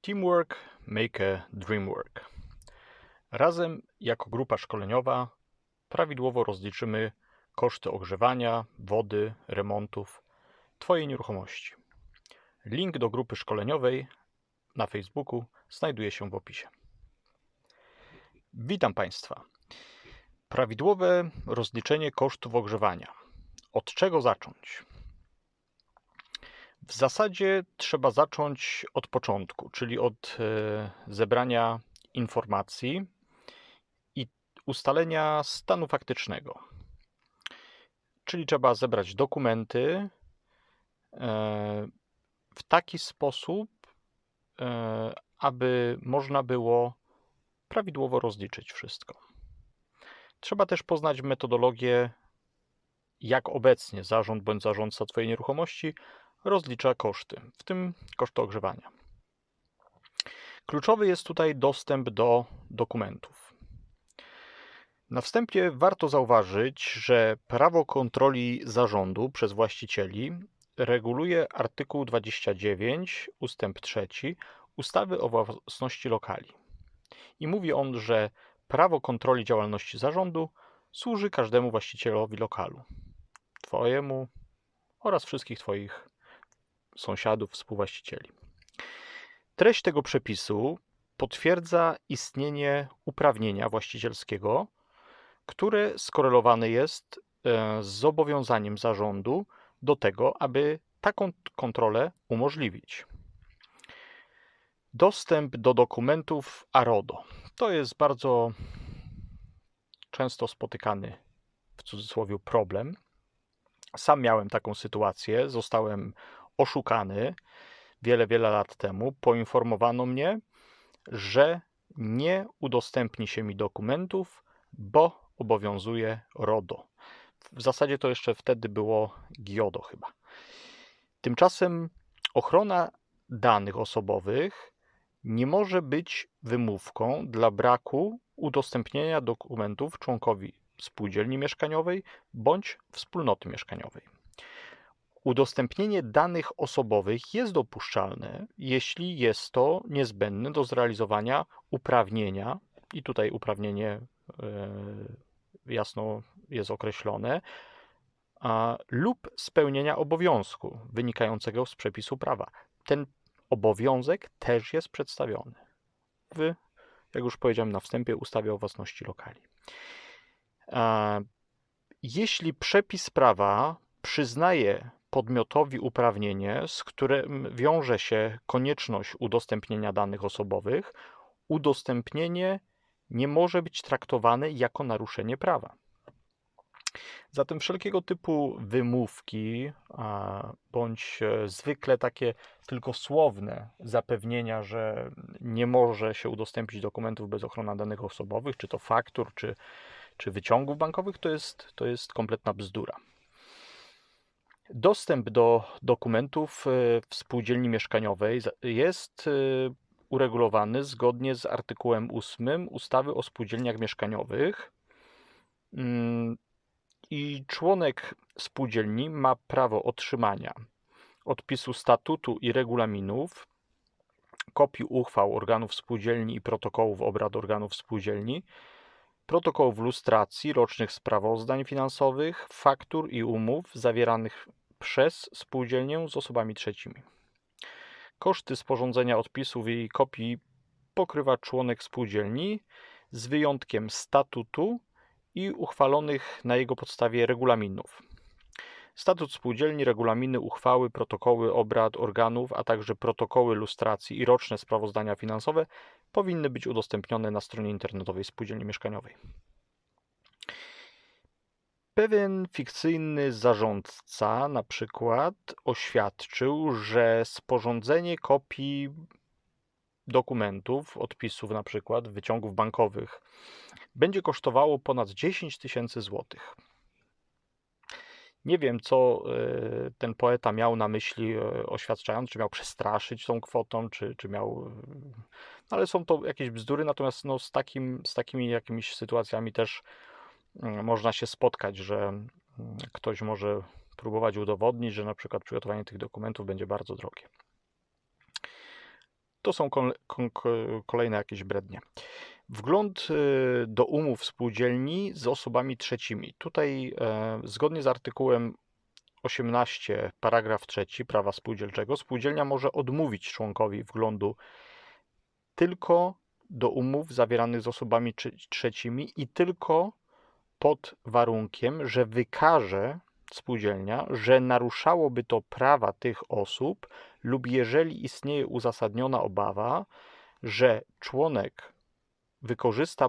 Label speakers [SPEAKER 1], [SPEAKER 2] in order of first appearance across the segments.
[SPEAKER 1] Teamwork make a dream work. Razem jako grupa szkoleniowa prawidłowo rozliczymy koszty ogrzewania, wody, remontów Twojej nieruchomości. Link do grupy szkoleniowej na Facebooku znajduje się w opisie. Witam Państwa. Prawidłowe rozliczenie kosztów ogrzewania. Od czego zacząć? W zasadzie trzeba zacząć od początku, czyli od e, zebrania informacji i ustalenia stanu faktycznego. Czyli trzeba zebrać dokumenty e, w taki sposób, e, aby można było prawidłowo rozliczyć wszystko. Trzeba też poznać metodologię, jak obecnie zarząd bądź zarządca Twojej nieruchomości rozlicza koszty, w tym koszty ogrzewania. Kluczowy jest tutaj dostęp do dokumentów. Na wstępie warto zauważyć, że prawo kontroli zarządu przez właścicieli reguluje artykuł 29 ustęp 3 ustawy o własności lokali. I mówi on, że prawo kontroli działalności zarządu służy każdemu właścicielowi lokalu, Twojemu oraz wszystkich Twoich sąsiadów, współwłaścicieli. Treść tego przepisu potwierdza istnienie uprawnienia właścicielskiego, które skorelowane jest e, z zobowiązaniem zarządu do tego, aby taką kontrolę umożliwić. Dostęp do dokumentów ARODO to jest bardzo często spotykany w cudzysłowie problem. Sam miałem taką sytuację. Zostałem oszukany wiele, wiele lat temu. Poinformowano mnie, że nie udostępni się mi dokumentów, bo obowiązuje RODO. W zasadzie to jeszcze wtedy było GIODO chyba. Tymczasem ochrona danych osobowych nie może być wymówką dla braku udostępnienia dokumentów członkowi spółdzielni mieszkaniowej bądź wspólnoty mieszkaniowej. Udostępnienie danych osobowych jest dopuszczalne, jeśli jest to niezbędne do zrealizowania uprawnienia, i tutaj uprawnienie e, jasno jest określone, lub spełnienia obowiązku wynikającego z przepisu prawa. Ten obowiązek też jest przedstawiony w, jak już powiedziałem na wstępie, ustawie o własności lokali. Jeśli przepis prawa przyznaje podmiotowi uprawnienie, z którym wiąże się konieczność udostępnienia danych osobowych, udostępnienie nie może być traktowane jako naruszenie prawa. Zatem wszelkiego typu wymówki, bądź e, zwykle takie tylko słowne zapewnienia, że nie może się udostępnić dokumentów bez ochrony danych osobowych, czy to faktur, czy, czy wyciągów bankowych, to jest, to jest kompletna bzdura. Dostęp do dokumentów e, w spółdzielni mieszkaniowej jest e, uregulowany zgodnie z artykułem 8 ustawy o spółdzielniach mieszkaniowych. Mm, I członek spółdzielni ma prawo otrzymania odpisu statutu i regulaminów, kopii uchwał organów spółdzielni i protokołów obrad organów spółdzielni, protokołów lustracji, rocznych sprawozdań finansowych, faktur i umów zawieranych przez spółdzielnię z osobami trzecimi. Koszty sporządzenia odpisów i kopii pokrywa członek spółdzielni z wyjątkiem statutu i uchwalonych na jego podstawie regulaminów. Statut spółdzielni, regulaminy, uchwały, protokoły obrad organów, a także protokoły lustracji i roczne sprawozdania finansowe powinny być udostępnione na stronie internetowej spółdzielni mieszkaniowej. Pewien fikcyjny zarządca na przykład oświadczył, że sporządzenie kopii dokumentów, odpisów na przykład, wyciągów bankowych będzie kosztowało ponad 10 tysięcy złotych. Nie wiem, co e, ten poeta miał na myśli e, oświadczając, czy miał przestraszyć tą kwotą, czy, czy miał. E, ale są to jakieś bzdury, natomiast no, z, takim, z takimi jakimiś sytuacjami też mm, można się spotkać, że mm, ktoś może próbować udowodnić, że na przykład przygotowanie tych dokumentów będzie bardzo drogie. to są kolejne jakieś brednie. Wgląd y, do umów spółdzielni z osobami trzecimi. Tutaj e, zgodnie z artykułem 18, paragraf 3 prawa spółdzielczego, spółdzielnia może odmówić członkowi wglądu tylko do umów zawieranych z osobami trze- trzecimi i tylko pod warunkiem, że wykaże spółdzielnia, że naruszałoby to prawa tych osób lub jeżeli istnieje uzasadniona obawa, że członek wykorzysta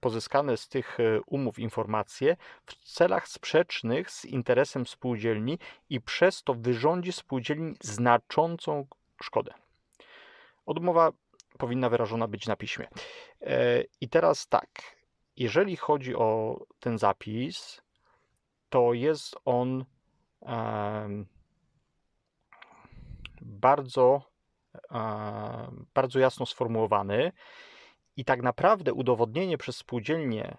[SPEAKER 1] pozyskane z tych e, umów informacje w celach sprzecznych z interesem spółdzielni i przez to wyrządzi spółdzielni znaczącą szkodę. Odmowa powinna wyrażona być na piśmie. E, I teraz tak, jeżeli chodzi o ten zapis, to jest on bardzo, bardzo jasno sformułowany i tak naprawdę udowodnienie przez spółdzielnię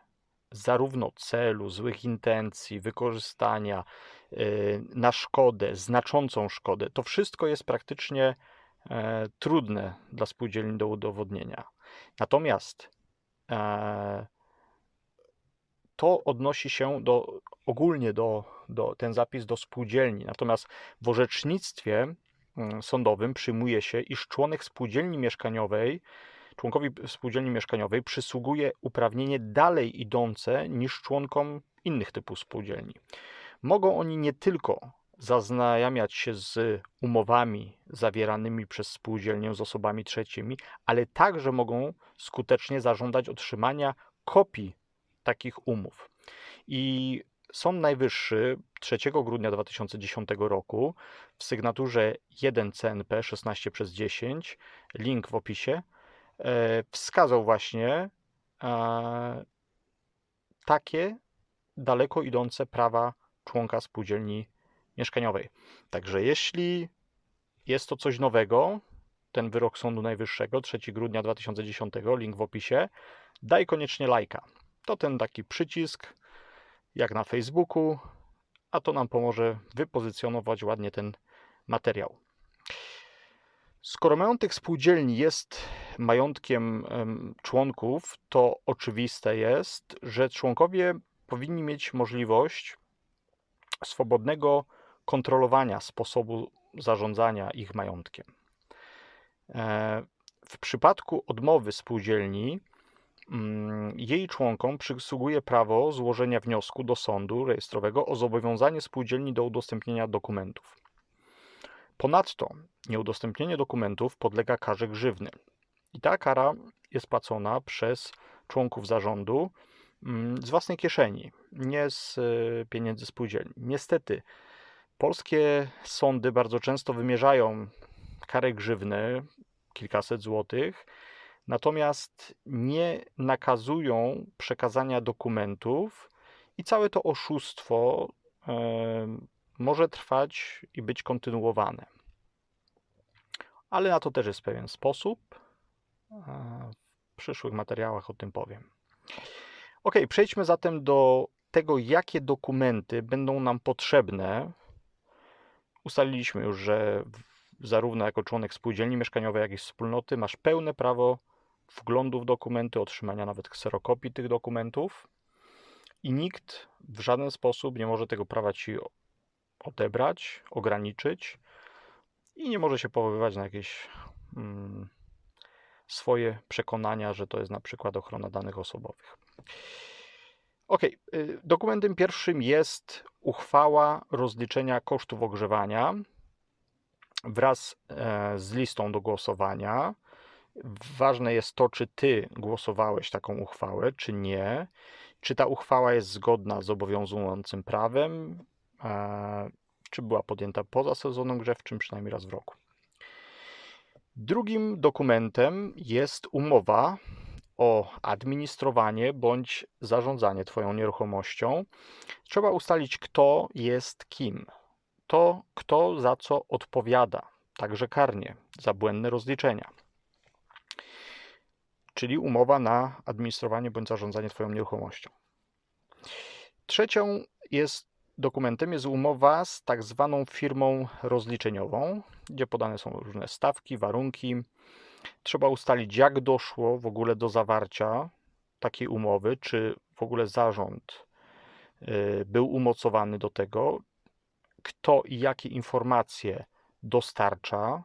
[SPEAKER 1] zarówno celu, złych intencji, wykorzystania y, na szkodę, znaczącą szkodę, to wszystko jest praktycznie e, trudne dla spółdzielni do udowodnienia. Natomiast e, to odnosi się do, ogólnie do, do ten zapis do spółdzielni. Natomiast w orzecznictwie mm, sądowym przyjmuje się, iż członek spółdzielni mieszkaniowej, członkowi spółdzielni mieszkaniowej przysługuje uprawnienie dalej idące niż członkom innych typów spółdzielni. Mogą oni nie tylko zaznajamiać się z umowami zawieranymi przez spółdzielnię z osobami trzecimi, ale także mogą skutecznie zażądać otrzymania kopii takich umów. I Sąd Najwyższy 3 grudnia 2010 roku w sygnaturze 1 CNP 16 przez 10, link w opisie, wskazał właśnie e, takie daleko idące prawa członka spółdzielni mieszkaniowej. Także jeśli jest to coś nowego, ten wyrok Sądu Najwyższego 3 grudnia 2010, link w opisie, daj koniecznie lajka. To ten taki przycisk, jak na Facebooku, a to nam pomoże wypozycjonować ładnie ten materiał. Skoro majątek spółdzielni jest majątkiem em, członków, to oczywiste jest, że członkowie powinni mieć możliwość swobodnego kontrolowania sposobu zarządzania ich majątkiem. E, W przypadku odmowy spółdzielni, mm, jej członkom przysługuje prawo złożenia wniosku do sądu rejestrowego o zobowiązanie spółdzielni do udostępnienia dokumentów. Ponadto nieudostępnienie dokumentów podlega karze grzywny. I ta kara jest płacona przez członków zarządu mm, z własnej kieszeni, nie z e, pieniędzy spółdzielni. Niestety, polskie sądy bardzo często wymierzają karę grzywny, kilkaset złotych, natomiast nie nakazują przekazania dokumentów i całe to oszustwo e, może trwać i być kontynuowane. Ale na to też jest pewien sposób. E, W przyszłych materiałach o tym powiem. Ok, przejdźmy zatem do tego, jakie dokumenty będą nam potrzebne. Ustaliliśmy już, że zarówno jako członek spółdzielni mieszkaniowej, jak i wspólnoty masz pełne prawo wglądu w dokumenty, otrzymania nawet kserokopii tych dokumentów i nikt w żaden sposób nie może tego prawa ci odebrać, ograniczyć i nie może się powoływać na jakieś mm, swoje przekonania, że to jest na przykład ochrona danych osobowych. Ok, dokumentem pierwszym jest uchwała rozliczenia kosztów ogrzewania wraz e, z listą do głosowania. Ważne jest to, czy ty głosowałeś taką uchwałę, czy nie. Czy ta uchwała jest zgodna z obowiązującym prawem, czy była podjęta poza sezonem grzewczym, przynajmniej raz w roku. Drugim dokumentem jest umowa o administrowanie bądź zarządzanie Twoją nieruchomością. Trzeba ustalić, kto jest kim. To, kto za co odpowiada, także karnie, za błędne rozliczenia. Czyli umowa na administrowanie bądź zarządzanie Twoją nieruchomością. Trzecią jest dokumentem jest umowa z tak zwaną firmą rozliczeniową, gdzie podane są różne stawki, warunki. Trzeba ustalić, jak doszło w ogóle do zawarcia takiej umowy, czy w ogóle zarząd y, był umocowany do tego, kto i jakie informacje dostarcza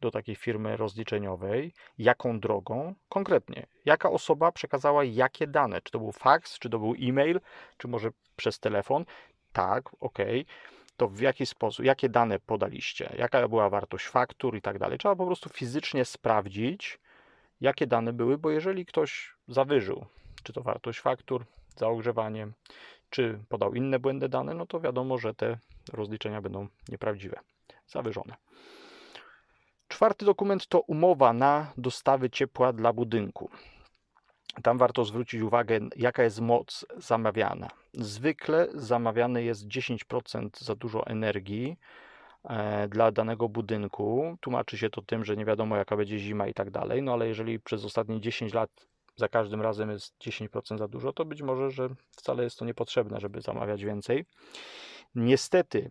[SPEAKER 1] do takiej firmy rozliczeniowej, jaką drogą, konkretnie, jaka osoba przekazała jakie dane, czy to był fax, czy to był e-mail, czy może przez telefon. Tak, ok. To w jaki sposób, jakie dane podaliście, jaka była wartość faktur i tak dalej. Trzeba po prostu fizycznie sprawdzić, jakie dane były, bo jeżeli ktoś zawyżył, czy to wartość faktur za ogrzewanie, czy podał inne błędne dane, no to wiadomo, że te rozliczenia będą nieprawdziwe, zawyżone. Czwarty dokument to umowa na dostawy ciepła dla budynku. Tam warto zwrócić uwagę, jaka jest moc zamawiana. Zwykle zamawiane jest 10% za dużo energii e, dla danego budynku. Tłumaczy się to tym, że nie wiadomo jaka będzie zima i tak dalej, no ale jeżeli przez ostatnie 10 lat za każdym razem jest 10% za dużo, to być może, że wcale jest to niepotrzebne, żeby zamawiać więcej. Niestety,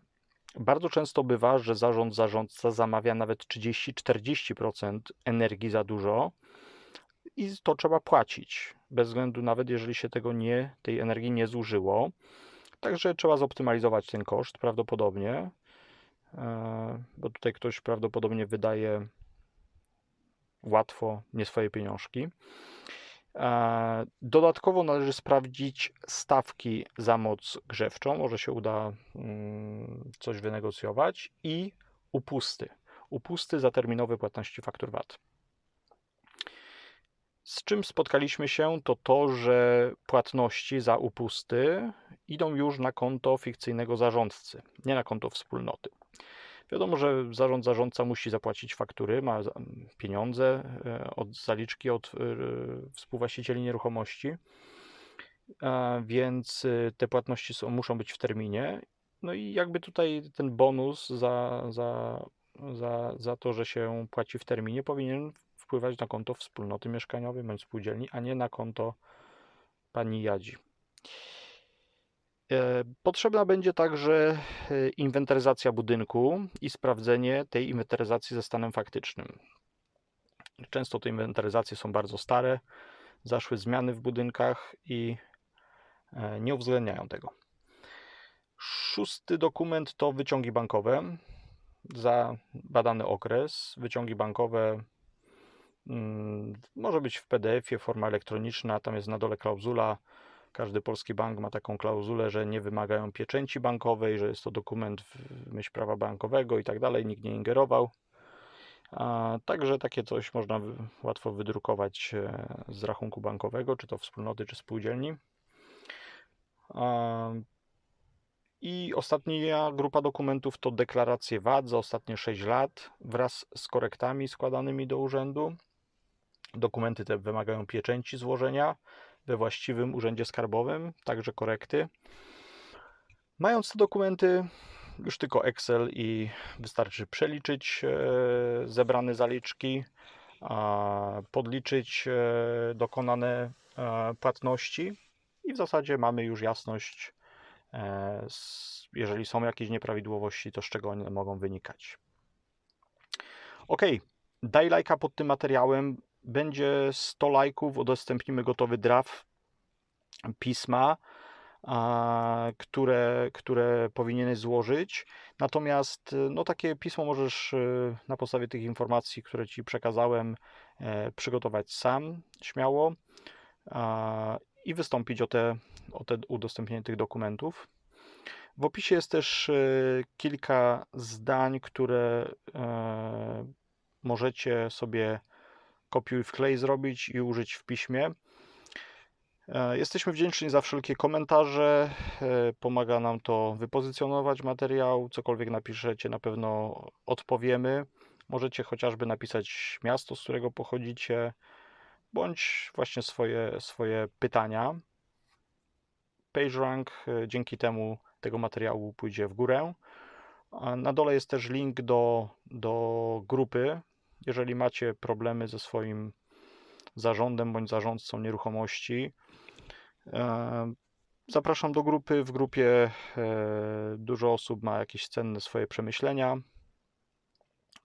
[SPEAKER 1] bardzo często bywa, że zarząd, zarządca zamawia nawet 30-40% energii za dużo i to trzeba płacić, bez względu nawet jeżeli się tego nie, tej energii nie zużyło. Także trzeba zoptymalizować ten koszt prawdopodobnie, e, bo tutaj ktoś prawdopodobnie wydaje łatwo nie swoje pieniążki. E, dodatkowo należy sprawdzić stawki za moc grzewczą, może się uda mm, coś wynegocjować i upusty. Upusty za terminowe płatności faktur VAT. Z czym spotkaliśmy się, to to, że płatności za upusty idą już na konto fikcyjnego zarządcy, nie na konto wspólnoty. Wiadomo, że zarząd zarządca musi zapłacić faktury, ma pieniądze e, od zaliczki od e, współwłaścicieli nieruchomości, więc e, te płatności są, muszą być w terminie. No i jakby tutaj ten bonus za, za, za, za to, że się płaci w terminie, powinien wpływać na konto wspólnoty mieszkaniowej bądź spółdzielni, a nie na konto pani Jadzi. E, potrzebna będzie także e, inwentaryzacja budynku i sprawdzenie tej inwentaryzacji ze stanem faktycznym. Często te inwentaryzacje są bardzo stare, zaszły zmiany w budynkach i e, nie uwzględniają tego. Szósty dokument to wyciągi bankowe za badany okres. Wyciągi bankowe może być w PDF-ie, forma elektroniczna, tam jest na dole klauzula każdy polski bank ma taką klauzulę, że nie wymagają pieczęci bankowej, że jest to dokument w myśl prawa bankowego i tak dalej, nikt nie ingerował. Także takie coś można łatwo wydrukować e, z rachunku bankowego, czy to wspólnoty, czy spółdzielni. I ostatnia grupa dokumentów to deklaracje VAT za ostatnie 6 lat wraz z korektami składanymi do urzędu. Dokumenty te wymagają pieczęci złożenia we właściwym urzędzie skarbowym, także korekty. Mając te dokumenty, już tylko Excel i wystarczy przeliczyć e, zebrane zaliczki, podliczyć e, dokonane e, płatności i w zasadzie mamy już jasność, jeżeli są jakieś nieprawidłowości, to z czego one mogą wynikać. Ok, daj lajka pod tym materiałem, będzie 100 lajków, udostępnimy gotowy draft pisma, które, które powinieneś złożyć. Natomiast no, takie pismo możesz y, na podstawie tych informacji, które Ci przekazałem, e, przygotować sam śmiało i wystąpić o te, o te udostępnienie tych dokumentów. W opisie jest też y, kilka zdań, które e, możecie sobie kopiuj wklej zrobić i użyć w piśmie. E, jesteśmy wdzięczni za wszelkie komentarze. E, pomaga nam to wypozycjonować materiał. Cokolwiek napiszecie, na pewno odpowiemy. Możecie chociażby napisać miasto, z którego pochodzicie, bądź właśnie swoje, swoje pytania. PageRank e, dzięki temu tego materiału pójdzie w górę. Na dole jest też link do, do grupy jeżeli macie problemy ze swoim zarządem bądź zarządcą nieruchomości, e, zapraszam do grupy. W grupie e, dużo osób ma jakieś cenne swoje przemyślenia.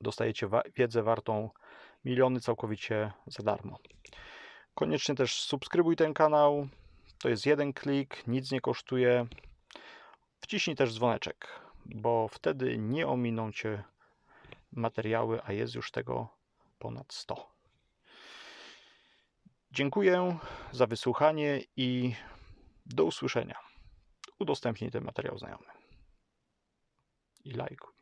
[SPEAKER 1] Dostajecie wiedzę wartą miliony całkowicie za darmo. Koniecznie też subskrybuj ten kanał. To jest jeden klik, nic nie kosztuje. Wciśnij też dzwoneczek, bo wtedy nie ominą Cię materiały, a jest już tego ponad 100. Dziękuję za wysłuchanie i do usłyszenia. Udostępnij ten materiał znajomym. I lajkuj.